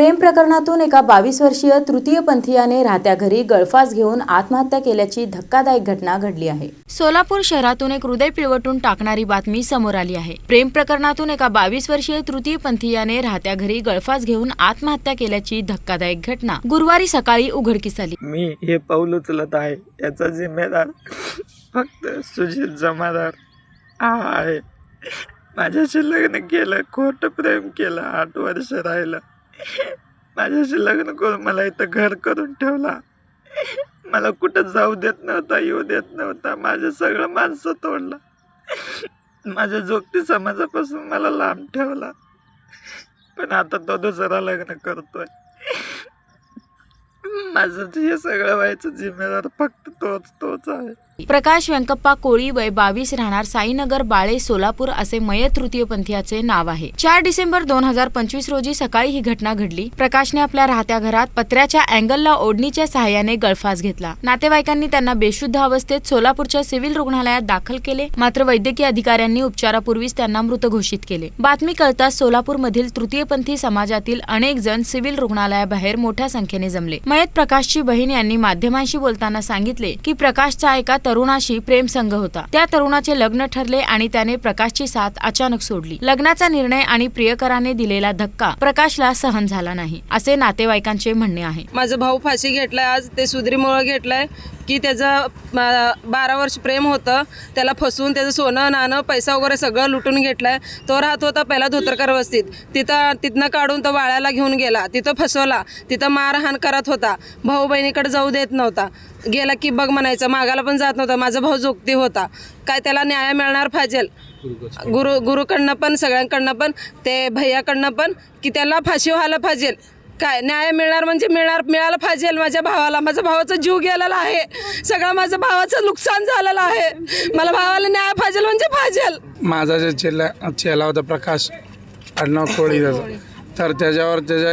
प्रेम प्रकरणातून एका बावीस वर्षीय तृतीयपंथीयाने राहत्या घरी गळफास घेऊन आत्महत्या केल्याची धक्कादायक घटना घडली आहे. सोलापूर शहरातून एक हृदय पिळवटून टाकणारी बातमी समोर आली आहे. प्रेम प्रकरणातून एका बावीस वर्षीय तृतीयपंथीयाने राहत्या घरी गळफास घेऊन आत्महत्या केल्याची धक्कादायक घटना. गुरुवारी सकाळी उघडकीस आली. मी हे पाऊल उचलत आहे. याचा जिम्मेदार फक्त सुजित जमादार हा आहे. माझ्याशी लग्न केलं खोटं प्रेम केलं आठ वर्ष राहिलं. माझ्याशी लग्न करून मला इथं घर करून ठेवला. मला कुठं जाऊ देत नव्हता येऊ देत नव्हता. माझं सगळं माणसं तोडलं. माझ्या जोगती समाजापासून मला लांब ठेवला. पण आता तो दुसरा लग्न करतोय. माझं हे सगळं व्हायचं जिम्मेदार फक्त तोच तोच आहे. प्रकाश व्यंकप्पा कोळी वय बावीस राहणार साईनगर बाळे सोलापूर असे मयत तृतीयपंथीयाचे नाव आहे. चार डिसेंबर दोन हजार पंचवीस रोजी सकाळी ही घटना घडली. प्रकाशने आपल्या राहत्या घरात पत्र्याच्या अँगलला ओढणीच्या सहाय्याने गळफास घेतला. नातेवाईकांनी त्यांना बेशुद्ध अवस्थेत सोलापूरच्या सिव्हिल रुग्णालयात दाखल केले. मात्र वैद्यकीय अधिकाऱ्यांनी उपचारापूर्वीच त्यांना मृत घोषित केले. बातमी कळताच सोलापूरमधील तृतीयपंथी समाजातील अनेक जण सिव्हिल रुग्णालयाबाहेर मोठ्या संख्येने जमले. मयत प्रकाशची बहीण यांनी माध्यमांशी बोलताना सांगितले की प्रकाशचा एका तरुणाशी प्रेमसंघ होता. त्या तरुणाचे लग्न ठरले आणि त्याने प्रकाशची साथ अचानक सोडली. लग्नाचा निर्णय आणि प्रियकराने दिलेला धक्का प्रकाशला सहन झाला नाही असे नातेवाईकांचे म्हणणे आहे. माझा भाऊ फाशी घेतलाय आज ते सुधरीमुळं घेतलाय की त्याचं बारा वर्ष प्रेम होतं त्याला फसवून त्याचं सोनं नाणं पैसा वगैरे सगळं लुटून घेतलाय. तो राहत होता पहिला धोतरकर वस्तीत. तिथं तिथनं काढून तो वाळ्याला घेऊन गेला. तिथं फसवला. तिथं मारहाण करत होता. भाऊ बहिणीकडे जाऊ देत नव्हता. गेला की बघ म्हणायचं मागाला पण जात नव्हता. माझा भाऊ जोगती होता. काय त्याला न्याय मिळणार फाजेल? गुरु गुरुकडनं पण सगळ्यांकडनं पण ते भैयाकडनं पण की त्याला फाशी व्हायला फाजेल? काय? न्याय मिळणार म्हणजे मिळणार मिळालं पाहिजे माझ्या भावाला. माझ्या भावाचा जीव गेलेला आहे. सगळं माझ्या भावाचं नुकसान झालेलं आहे. मला भावाला न्याय पाहिजे म्हणजे पाहिजे माझा जे चेला चेला होता प्रकाश आडनाव कोळी तर त्याच्यावर त्याच्या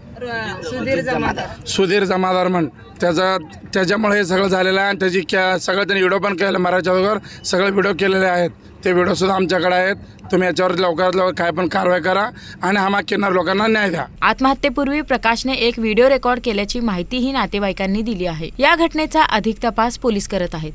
सुधीर जमादार. सुधीर जमादार म्हण. त्याचा त्याच्यामुळे हे सगळं झालेलं आहे आणि त्याची क्या सगळं त्यांनी व्हिडिओ पण केलं मराठीच्या अगोदर सगळे व्हिडिओ केलेले आहेत. ते व्हिडिओसुद्धा आमच्याकडे आहेत. तुम्ही याच्यावर लवकरात लवकर काय पण कारवाई करा आणि हा माग किन्नर लोकांना न्याय द्या. आत्महत्येपूर्वी प्रकाशने एक व्हिडिओ रेकॉर्ड केल्याची माहितीही नातेवाईकांनी दिली आहे. या घटनेचा अधिक तपास पोलीस करत आहेत.